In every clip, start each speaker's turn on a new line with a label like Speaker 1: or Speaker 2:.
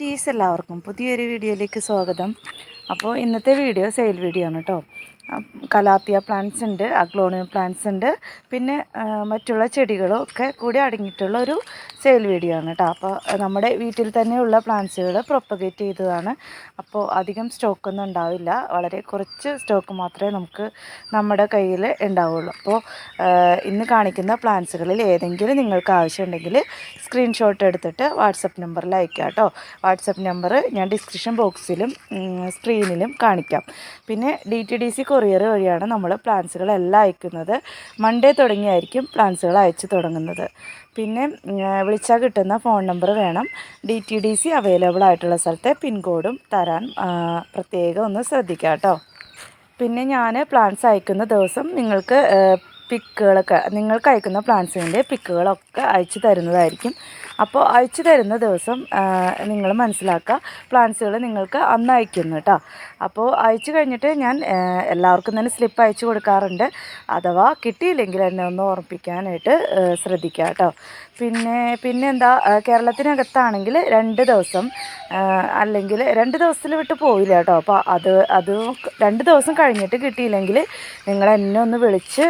Speaker 1: ടീസ് എല്ലാവർക്കും പുതിയൊരു വീഡിയോയിലേക്ക് സ്വാഗതം. അപ്പോൾ ഇന്നത്തെ വീഡിയോ സെയിൽ വീഡിയോ ആണ് കേട്ടോ കലാത്തിയ പ്ലാന്റ്സ് ഉണ്ട് അഗ്ലോണിയ പ്ലാന്റ്സ് ഉണ്ട്. പിന്നെ മറ്റുള്ള ചെടികളും ഒക്കെ കൂടി അടങ്ങിയിട്ടുള്ള ഒരു സെയിൽ വീഡിയോ ആണ് കേട്ടോ അപ്പോൾ നമ്മുടെ വീട്ടിൽ തന്നെയുള്ള പ്ലാന്റ്സുകൾ പ്രൊപ്പഗേറ്റ് ചെയ്തതാണ്. അപ്പോൾ അധികം സ്റ്റോക്കൊന്നും ഉണ്ടാവില്ല. വളരെ കുറച്ച് സ്റ്റോക്ക് മാത്രമേ നമുക്ക് നമ്മുടെ കയ്യിൽ ഉണ്ടാവുള്ളൂ. അപ്പോൾ ഇന്ന് കാണിക്കുന്ന പ്ലാന്റ്സുകളിൽ ഏതെങ്കിലും നിങ്ങൾക്ക് ആവശ്യമുണ്ടെങ്കിൽ സ്ക്രീൻഷോട്ട് എടുത്തിട്ട് വാട്സപ്പ് നമ്പറിൽ അയക്കുക കേട്ടോ വാട്സപ്പ് നമ്പർ ഞാൻ ഡിസ്ക്രിപ്ഷൻ ബോക്സിലും സ്ക്രീനിലും കാണിക്കാം. പിന്നെ D T D C courier വഴിയാണ് നമ്മൾ പ്ലാന്റ്സുകളെല്ലാം അയക്കുന്നത്. മൺഡേ തുടങ്ങിയായിരിക്കും പ്ലാന്റ്സുകൾ അയച്ചു തുടങ്ങുന്നത്. പിന്നെ വിളിച്ചാൽ കിട്ടുന്ന ഫോൺ നമ്പർ വേണം. D T D C available ആയിട്ടുള്ള സ്ഥലത്തെ പിൻകോഡും തരാൻ പ്രത്യേകം ഒന്ന് ശ്രദ്ധിക്കുക കേട്ടോ പിന്നെ ഞാൻ പ്ലാൻസ് അയക്കുന്ന ദിവസം നിങ്ങൾക്ക് പിക്കുകളൊക്കെ നിങ്ങൾക്ക് അയക്കുന്ന പ്ലാൻസിന്റെ പിക്കുകളൊക്കെ അയച്ചു തരുന്നതായിരിക്കും. അപ്പോൾ അയച്ചു തരുന്ന ദിവസം നിങ്ങൾ മനസ്സിലാക്കുക. പ്ലാൻസുകൾ നിങ്ങൾക്ക് അന്ന് അയക്കുന്നു കേട്ടോ അപ്പോൾ അയച്ചു കഴിഞ്ഞിട്ട് ഞാൻ എല്ലാവർക്കും തന്നെ സ്ലിപ്പ് അയച്ചു കൊടുക്കാറുണ്ട്. അഥവാ കിട്ടിയില്ലെങ്കിൽ എന്നെ ഒന്ന് ഓർമ്മിപ്പിക്കാനായിട്ട് ശ്രദ്ധിക്കുക കേട്ടോ പിന്നെ പിന്നെ എന്താ കേരളത്തിനകത്താണെങ്കിൽ രണ്ട് ദിവസം അല്ലെങ്കിൽ രണ്ട് ദിവസത്തിൽ വിട്ട് പോയില്ല കേട്ടോ അപ്പോൾ അത് അത് രണ്ട് ദിവസം കഴിഞ്ഞിട്ട് കിട്ടിയില്ലെങ്കിൽ നിങ്ങൾ എന്നെ ഒന്ന് വിളിച്ച്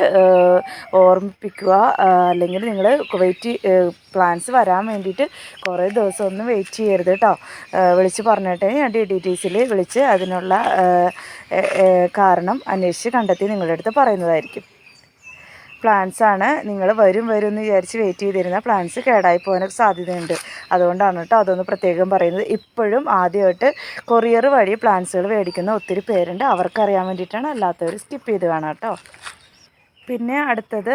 Speaker 1: ഓർമ്മിപ്പിക്കുക അല്ലെങ്കിൽ നിങ്ങൾ വെയിറ്റ് പ്ലാൻസ് വരാൻ വേണ്ടിയിട്ട് കുറേ ദിവസം ഒന്ന് വെയിറ്റ് ചെയ്യരുത് കേട്ടോ വിളിച്ച് പറഞ്ഞിട്ട് ഞാൻ ഡി ഡി ടി സിയിൽ വിളിച്ച് അതിനുള്ള കാരണം അന്വേഷിച്ച് കണ്ടെത്തി നിങ്ങളുടെ അടുത്ത് പറയുന്നതായിരിക്കും. പ്ലാൻസ് ആണ്. നിങ്ങൾ വരും വരും എന്ന് വിചാരിച്ച് വെയിറ്റ് ചെയ്തിരുന്ന പ്ലാൻസ് കേടായി പോകാനൊക്കെ സാധ്യതയുണ്ട്. അതുകൊണ്ടാണ് കേട്ടോ അതൊന്ന് പ്രത്യേകം പറയുന്നത്. ഇപ്പോഴും ആദ്യമായിട്ട് കൊറിയർ വഴി പ്ലാൻസുകൾ മേടിക്കുന്ന ഒത്തിരി പേരുണ്ട്. അവർക്കറിയാൻ വേണ്ടിയിട്ടാണ് അല്ലാത്തവർ സ്കിപ്പ് ചെയ്ത് കാണാം കേട്ടോ പിന്നെ അടുത്തത്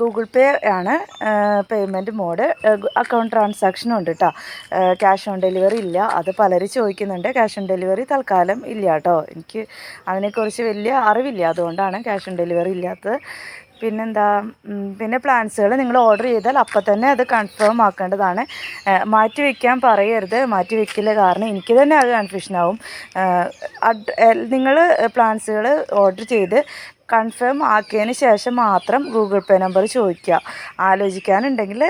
Speaker 1: ഗൂഗിൾ പേ ആണ്. Payment mode. അക്കൗണ്ട് ട്രാൻസാക്ഷനും ഉണ്ട് കേട്ടോ ക്യാഷ് ഓൺ ഡെലിവറി ഇല്ല. അത് പലരും ചോദിക്കുന്നുണ്ട്. ക്യാഷ് ഓൺ ഡെലിവറി തൽക്കാലം ഇല്ല കേട്ടോ എനിക്ക് അതിനെക്കുറിച്ച് വലിയ അറിവില്ല. അതുകൊണ്ടാണ് ക്യാഷ് ഓൺ ഡെലിവറി ഇല്ലാത്തത്. പിന്നെന്താ പിന്നെ പ്ലാൻസുകൾ നിങ്ങൾ ഓർഡർ ചെയ്താൽ അപ്പം തന്നെ അത് കൺഫേം ആക്കേണ്ടതാണ്. മാറ്റി വയ്ക്കാൻ പറയരുത്. മാറ്റി വയ്ക്കില്ല കാരണം എനിക്ക് തന്നെ അത് കൺഫ്യൂഷനാവും നിങ്ങൾ പ്ലാൻസുകൾ ഓർഡർ ചെയ്ത് കൺഫേം ആക്കിയതിന് ശേഷം മാത്രം ഗൂഗിൾ പേ നമ്പർ ചോദിക്കുക. ആലോചിക്കാനുണ്ടെങ്കിൽ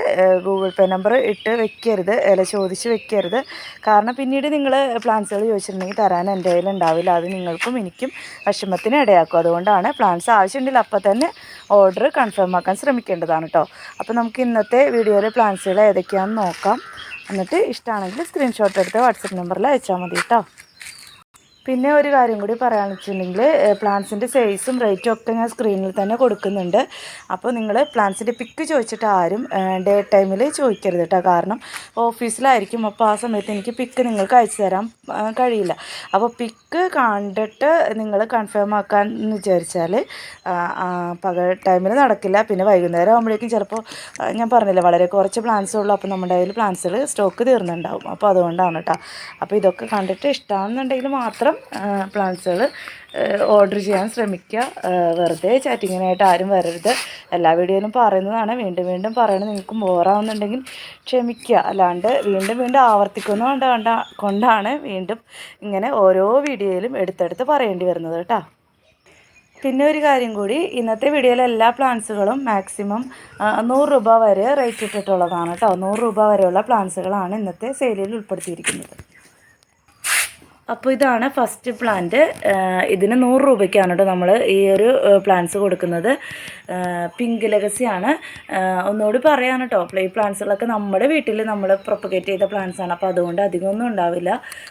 Speaker 1: ഗൂഗിൾ പേ നമ്പർ ഇട്ട് വെക്കരുത് അല്ല ചോദിച്ച് വെക്കരുത്. കാരണം പിന്നീട് നിങ്ങൾ പ്ലാൻസുകൾ ചോദിച്ചിട്ടുണ്ടെങ്കിൽ തരാൻ എന്റെ കയ്യിൽ ഉണ്ടാവില്ല. അത് നിങ്ങൾക്കും എനിക്കും വിഷമത്തിന് ഇടയാക്കും. അതുകൊണ്ടാണ് പ്ലാൻസ് ആവശ്യമുണ്ടെങ്കിൽ അപ്പോൾ തന്നെ ഓർഡർ കൺഫേം ആക്കാൻ ശ്രമിക്കേണ്ടതാണ് കേട്ടോ അപ്പോൾ നമുക്ക് ഇന്നത്തെ വീഡിയോയിലെ പ്ലാൻസുകൾ ഏതൊക്കെയാണെന്ന് നോക്കാം. എന്നിട്ട് ഇഷ്ടമാണെങ്കിൽ സ്ക്രീൻഷോട്ട് എടുത്ത് വാട്സപ്പ് നമ്പറിൽ അയച്ചാൽ മതി കേട്ടോ പിന്നെ ഒരു കാര്യം കൂടി പറയാന്ന് വെച്ചിട്ടുണ്ടെങ്കിൽ പ്ലാന്റ്സിന്റെ സൈസും റേറ്റും ഒക്കെ ഞാൻ സ്ക്രീനിൽ തന്നെ കൊടുക്കുന്നുണ്ട്. അപ്പോൾ നിങ്ങൾ പ്ലാന്റ്സിന്റെ പിക്ക് ചോദിച്ചിട്ട് ആരും ഡേ ടൈമിൽ ചോദിക്കരുത് കേട്ടോ. കാരണം ഓഫീസിലായിരിക്കും അപ്പോൾ ആ സമയത്ത് എനിക്ക് പിക്ക് നിങ്ങൾക്ക് അയച്ചു തരാൻ കഴിയില്ല. അപ്പോൾ പിക്ക് കണ്ടിട്ട് നിങ്ങൾ കൺഫേം ആക്കാൻ എന്ന് വിചാരിച്ചാൽ പകൽ ടൈമിൽ നടക്കില്ല. പിന്നെ വൈകുന്നേരം ആകുമ്പോഴേക്കും ചിലപ്പോൾ ഞാൻ പറഞ്ഞില്ല വളരെ കുറച്ച് പ്ലാൻസ് ഉള്ളൂ. അപ്പോൾ നമ്മുടെ കയ്യിൽ പ്ലാൻസുകൾ സ്റ്റോക്ക് തീർന്നുണ്ടാവും അപ്പോൾ അതുകൊണ്ടാണ് കേട്ടോ. അപ്പോൾ ഇതൊക്കെ കണ്ടിട്ട് ഇഷ്ടമാണെന്നുണ്ടെങ്കിൽ മാത്രം പ്ലാൻസുകൾ ഓർഡർ ചെയ്യാൻ ശ്രമിക്കുക. വെറുതെ ചാറ്റിങ്ങിനായിട്ട് ആരും വരരുത്. എല്ലാ വീഡിയോയിലും പറയുന്നതാണ്. വീണ്ടും വീണ്ടും പറയണത് നിങ്ങൾക്ക് ബോറാവുന്നുണ്ടെങ്കിൽ ക്ഷമിക്കുക. അല്ലാണ്ട് വീണ്ടും വീണ്ടും ആവർത്തിക്കുന്ന കൊണ്ട് കൊണ്ടാണ് വീണ്ടും ഇങ്ങനെ ഓരോ വീഡിയോയിലും എടുത്തെടുത്ത് പറയേണ്ടി വരുന്നത് കേട്ടോ. പിന്നെ ഒരു കാര്യം കൂടി. ഇന്നത്തെ വീഡിയോയിലെ എല്ലാ പ്ലാൻസുകളും മാക്സിമം നൂറ് രൂപ വരെ റേറ്റ് ഇട്ടിട്ടുള്ളതാണ് കേട്ടോ. നൂറ് രൂപ വരെയുള്ള പ്ലാൻസുകളാണ് ഇന്നത്തെ സെയിലിൽ ഉൾപ്പെടുത്തിയിരിക്കുന്നത്. അപ്പോൾ ഇതാണ് ഫസ്റ്റ് പ്ലാന്റ് ഇതിന് നൂറ് രൂപയ്ക്കാണ് കേട്ടോ നമ്മൾ ഈ ഒരു പ്ലാന്റ്സ് കൊടുക്കുന്നത്. പിങ്ക് ലെഗസിയാണ് ഒന്നുകൂടി പറയാൻ കേട്ടോ പ്ലേ പ്ലാന്റ്സുകളൊക്കെ നമ്മുടെ വീട്ടിൽ നമ്മൾ പ്രൊപ്പഗേറ്റ് ചെയ്ത പ്ലാന്റ്സ് ആണ്. അപ്പോൾ അതുകൊണ്ട് അധികമൊന്നും ഉണ്ടാവില്ല.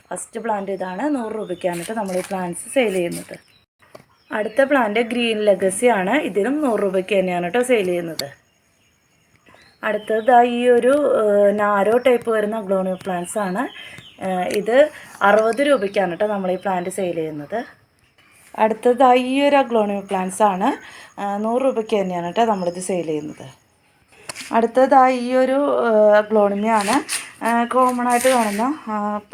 Speaker 1: ഫസ്റ്റ് പ്ലാന്റ് ഇതാണ്. നൂറ് രൂപയ്ക്കാണ് കേട്ടോ നമ്മൾ ഈ പ്ലാന്റ്സ് സെയിൽ ചെയ്യുന്നത്. അടുത്ത പ്ലാന്റ് ഗ്രീൻ ലെഗസി ആണ്. ഇതിനും നൂറ് രൂപയ്ക്ക് തന്നെയാണ് കേട്ടോ സെയിൽ ചെയ്യുന്നത്. അടുത്തത് ഈ ഒരു നാരോ ടൈപ്പ് വരുന്ന അഗ്ലോണിയോ പ്ലാന്റ്സ് ആണ്. ഇത് അറുപത് രൂപയ്ക്കാണ് കേട്ടോ നമ്മൾ ഈ പ്ലാന്റ് സെയിൽ ചെയ്യുന്നത്. അടുത്തത് ദാ ഈ ഒരു അഗ്ലോണിയോ പ്ലാന്റ്സ് ആണ്. നൂറ് രൂപയ്ക്ക് തന്നെയാണ് കേട്ടോ നമ്മളിത് സെയിൽ ചെയ്യുന്നത്. അടുത്തത് ആ ഈ ഒരു ഗ്ലോണിമയാണ് കോമൺ ആയിട്ട് കാണുന്ന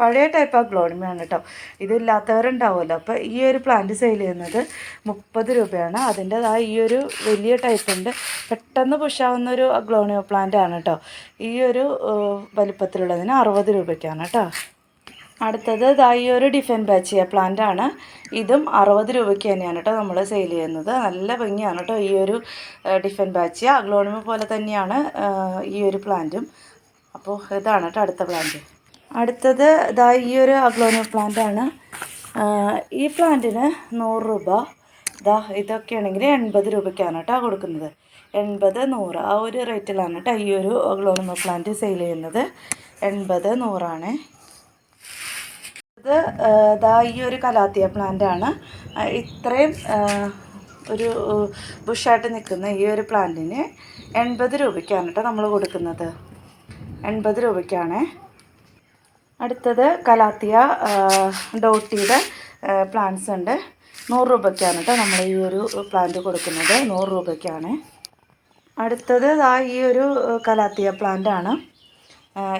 Speaker 1: പഴയ ടൈപ്പ് ആ ഗ്ലോണിമയാണ് കേട്ടോ. ഇതില്ലാത്തവരുണ്ടാവുമല്ലോ അപ്പോൾ ഈ ഒരു പ്ലാന്റ് സെയിൽ ചെയ്യുന്നത് മുപ്പത് രൂപയാണ്. അതിന്റെ ആ ഈ ഒരു വലിയ ടൈപ്പ് ഉണ്ട്. പെട്ടെന്ന് പുഷാവുന്ന ഒരു ഗ്ലോണിയോ പ്ലാന്റ് ആണ് കേട്ടോ. ഈ ഒരു വലിപ്പത്തിലുള്ളതിന് അറുപത് രൂപയ്ക്കാണ് കേട്ടോ. അടുത്തത് ഈ ഒരു ഡിഫൻ ബാച്ചിയ പ്ലാന്റ് ആണ്. ഇതും അറുപത് രൂപയ്ക്ക് തന്നെയാണ് കേട്ടോ നമ്മൾ സെയിൽ ചെയ്യുന്നത്. നല്ല ഭംഗിയാണ് കേട്ടോ ഈ ഒരു ഡിഫൻ ബാച്ചിയ അഗ്ലോണിമ പോലെ തന്നെയാണ് ഈ ഒരു പ്ലാന്റും അപ്പോൾ ഇതാണ് കേട്ടോ അടുത്ത പ്ലാന്റ് അടുത്തത് ഇതാ ഈ ഒരു അഗ്ലോണിമ പ്ലാന്റ് ആണ്. ഈ പ്ലാന്റിന് നൂറ് രൂപ. ഇതാ ഇതൊക്കെയാണെങ്കിൽ എൺപത് രൂപയ്ക്കാണ് കേട്ടോ കൊടുക്കുന്നത്. എൺപത് നൂറ് ആ ഒരു റേറ്റിലാണ് കേട്ടോ ഈ ഒരു ഗ്ലോണിമ പ്ലാന്റ് സെയിൽ ചെയ്യുന്നത്. എൺപത് നൂറാണ്. ഇത് ഇതാ ഈ ഒരു കലാത്തിയ പ്ലാന്റ് ആണ്. ഇത്രയും ഒരു ബുഷായിട്ട് നിൽക്കുന്ന ഈ ഒരു പ്ലാന്റിന് എൺപത് രൂപയ്ക്കാണ് കേട്ടോ നമ്മൾ കൊടുക്കുന്നത്. എൺപത് രൂപയ്ക്കാണ്. അടുത്തത് കലാത്തിയ ഡോട്ടിയുടെ പ്ലാന്റ്സ് ഉണ്ട്. നൂറ് രൂപയ്ക്കാണ് കേട്ടോ നമ്മൾ ഈ ഒരു പ്ലാന്റ് കൊടുക്കുന്നത്. നൂറ് രൂപയ്ക്കാണ്. അടുത്തത് ദാ ഈ ഒരു കലാത്തിയ പ്ലാന്റ് ആണ്.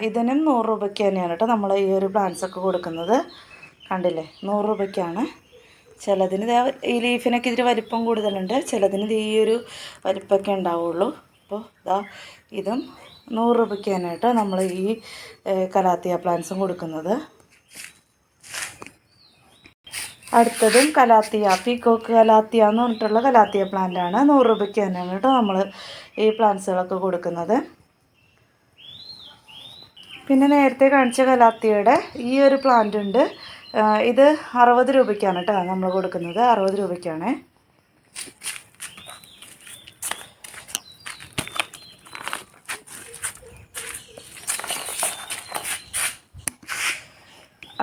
Speaker 1: ഇതിനും നൂറ് രൂപയ്ക്ക് തന്നെയാണ് കേട്ടോ നമ്മൾ ഈ ഒരു പ്ലാന്റ്സ് ഒക്കെ കൊടുക്കുന്നത്. കണ്ടില്ലേ? നൂറ് രൂപയ്ക്കാണ്. ചിലതിന് ഈ ലീഫിനൊക്കെ ഇതിൽ വലിപ്പം കൂടുതലുണ്ട്. ചിലതിന് ഈ ഒരു വലിപ്പമൊക്കെ ഉണ്ടാവുള്ളൂ. അപ്പോൾ ഇതാ ഇതും നൂറ് രൂപയ്ക്ക് തന്നെ കേട്ടോ നമ്മൾ ഈ കലാത്തിയ പ്ലാന്റ്സും കൊടുക്കുന്നത്. അടുത്തതും കലാത്തിയ. പീക്കോക്ക് കലാത്തിയ എന്ന് പറഞ്ഞിട്ടുള്ള കലാത്തിയ പ്ലാന്റാണ് നൂറ് രൂപയ്ക്ക് തന്നെയാണ് കേട്ടോ നമ്മൾ ഈ പ്ലാന്റ്സുകളൊക്കെ കൊടുക്കുന്നത്. പിന്നെ നേരത്തെ കാണിച്ച കലാത്തിയുടെ ഈ ഒരു പ്ലാന്റ് ഉണ്ട്. ഇത് അറുപത് രൂപയ്ക്കാണ് കേട്ടോ നമ്മൾ കൊടുക്കുന്നത്. അറുപത് രൂപയ്ക്കാണ്.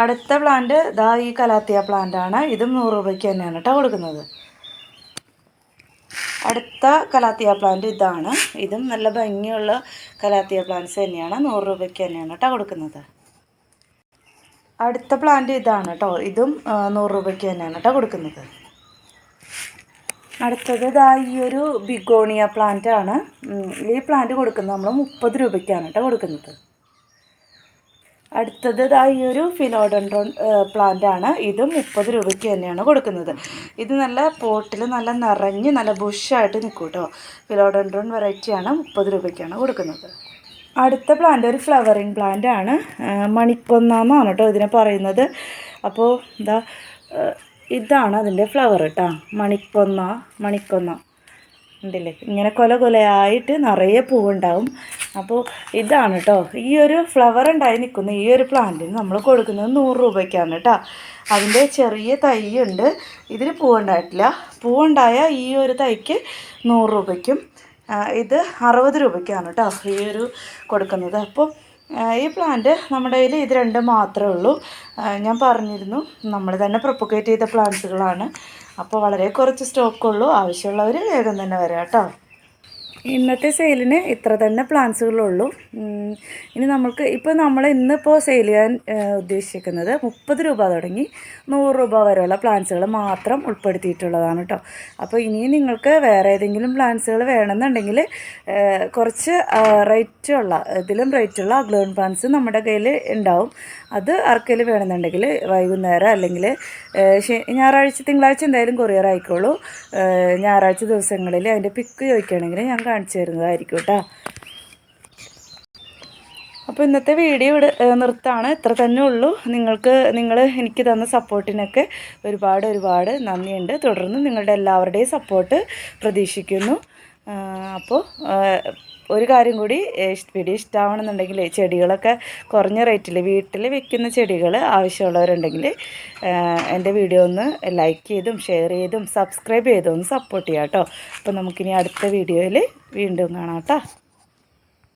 Speaker 1: അടുത്ത പ്ലാന്റ് ദാ ഈ കലാത്തിയ ആണ്. ഇതും നൂറ് രൂപയ്ക്ക് തന്നെയാണ് കേട്ടോ കൊടുക്കുന്നത്. അടുത്ത കലാത്തിയ പ്ലാന്റ് ഇതാണ്. ഇതും നല്ല ഭംഗിയുള്ള കലാത്തിയ പ്ലാന്റ്സ് തന്നെയാണ്. നൂറ് രൂപയ്ക്ക് തന്നെയാണ് കേട്ടോ കൊടുക്കുന്നത്. അടുത്ത പ്ലാന്റ് ഇതാണ് കേട്ടോ. ഇതും നൂറ് രൂപയ്ക്ക് തന്നെയാണ് കേട്ടോ കൊടുക്കുന്നത്. അടുത്തത് ഇതാ ഈ ഒരു ബിഗോണിയ പ്ലാന്റ് ആണ്. ഈ പ്ലാന്റ് കൊടുക്കുന്നത് നമ്മൾ മുപ്പത് രൂപയ്ക്കാണ് കേട്ടോ കൊടുക്കുന്നത്. അടുത്തത് ഈ ഒരു ഫിലോഡൻഡ്രോൺ പ്ലാന്റ് ആണ്. ഇതും മുപ്പത് രൂപയ്ക്ക് തന്നെയാണ് കൊടുക്കുന്നത്. ഇത് നല്ല പോട്ടിൽ നല്ല നിറഞ്ഞ് നല്ല ബുഷായിട്ട് നിൽക്കും കേട്ടോ ഫിലോഡൻഡ്രോൺ വെറൈറ്റിയാണ് മുപ്പത് രൂപയ്ക്കാണ് കൊടുക്കുന്നത്. അടുത്ത പ്ലാന്റ് ഒരു ഫ്ലവറിങ് പ്ലാന്റ് ആണ്. മണിക്കൊന്നാമാണ് കേട്ടോ ഇതിനെ പറയുന്നത്. അപ്പോൾ എന്താ ഇതാണ് അതിന്റെ ഫ്ലവർ കേട്ടോ മണിക്കൊന്ന മണിക്കൊന്ന. ഉണ്ടല്ലേ? ഇങ്ങനെ കൊല കൊലയായിട്ട് നിറയെ പൂവുണ്ടാവും. അപ്പോൾ ഇതാണ് കേട്ടോ ഈ ഒരു ഫ്ലവർ ഉണ്ടായി നിൽക്കുന്ന. ഈ ഒരു പ്ലാന്റിന് നമ്മൾ കൊടുക്കുന്നത് നൂറ് രൂപയ്ക്കാണ് കേട്ടോ അതിന്റെ ചെറിയ തൈ ഉണ്ട് ഇതിന് പൂവുണ്ടായിട്ടില്ല. പൂവുണ്ടായ ഈ ഒരു തൈക്ക് നൂറ് രൂപയ്ക്കും ഇത് അറുപത് രൂപയ്ക്കാണ് കേട്ടോ ഈ ഒരു കൊടുക്കുന്നത്. അപ്പോൾ ഈ പ്ലാന്റ് നമ്മുടെ കയ്യിൽ ഇത് രണ്ട് മാത്രമേ ഉള്ളൂ. ഞാൻ പറഞ്ഞിരുന്നു. നമ്മൾ തന്നെ പ്രൊപ്പഗേറ്റ് ചെയ്ത പ്ലാന്റ്സുകളാണ് അപ്പോൾ വളരെ കുറച്ച് സ്റ്റോക്കുള്ളൂ ആവശ്യമുള്ളവർ വേഗം തന്നെ വരാം കേട്ടോ. ഇന്നത്തെ സെയിലിന് ഇത്ര തന്നെ പ്ലാൻസുകളുള്ളൂ. ഇനി നമുക്ക് ഇപ്പോൾ നമ്മൾ ഇന്നിപ്പോൾ സെയിൽ ചെയ്യാൻ ഉദ്ദേശിക്കുന്നത് മുപ്പത് രൂപ തുടങ്ങി നൂറ് രൂപ വരെയുള്ള പ്ലാൻസുകൾ മാത്രം ഉൾപ്പെടുത്തിയിട്ടുള്ളതാണ് കേട്ടോ അപ്പോൾ ഇനിയും നിങ്ങൾക്ക് വേറെ ഏതെങ്കിലും പ്ലാൻസുകൾ വേണമെന്നുണ്ടെങ്കിൽ കുറച്ച് റേറ്റുള്ള ഇതിലും റേറ്റുള്ള അഗ്ലോൺ പ്ലാൻസ് നമ്മുടെ കയ്യിൽ ഉണ്ടാവും. അത് ആർക്കെങ്കിലും വേണമെന്നുണ്ടെങ്കിൽ വൈകുന്നേരം അല്ലെങ്കിൽ ഞായറാഴ്ച തിങ്കളാഴ്ച എന്തായാലും കൊറിയർ ആയിക്കോളൂ. ഞായറാഴ്ച ദിവസങ്ങളിൽ അതിന്റെ പിക്ക് ചോദിക്കുകയാണെങ്കിൽ ഞാൻ കാണിച്ചു തരുന്നതായിരിക്കും കേട്ടോ. അപ്പോൾ ഇന്നത്തെ വീഡിയോ ഇവിടെ നിർത്താണ്. ഇത്ര തന്നെ ഉള്ളൂ. നിങ്ങൾക്ക് നിങ്ങൾ എനിക്ക് തന്ന സപ്പോർട്ടിനൊക്കെ ഒരുപാട് ഒരുപാട് നന്ദിയുണ്ട്. തുടർന്ന് നിങ്ങളുടെ എല്ലാവരുടെയും സപ്പോർട്ട് പ്രതീക്ഷിക്കുന്നു. അപ്പോൾ ഒരു കാര്യം കൂടി വീഡിയോ ഇഷ്ടമാവണമെന്നുണ്ടെങ്കിൽ ചെടികളൊക്കെ കുറഞ്ഞ റേറ്റിൽ വീട്ടിൽ വെക്കുന്ന ചെടികൾ ആവശ്യമുള്ളവരുണ്ടെങ്കിൽ എന്റെ വീഡിയോ ഒന്ന് ലൈക്ക് ചെയ്തും ഷെയർ ചെയ്തും സബ്സ്ക്രൈബ് ചെയ്തും ഒന്ന് സപ്പോർട്ട് ചെയ്യാം കേട്ടോ അപ്പോൾ നമുക്കിനി അടുത്ത വീഡിയോയിൽ വീണ്ടും കാണാം കേട്ടോ.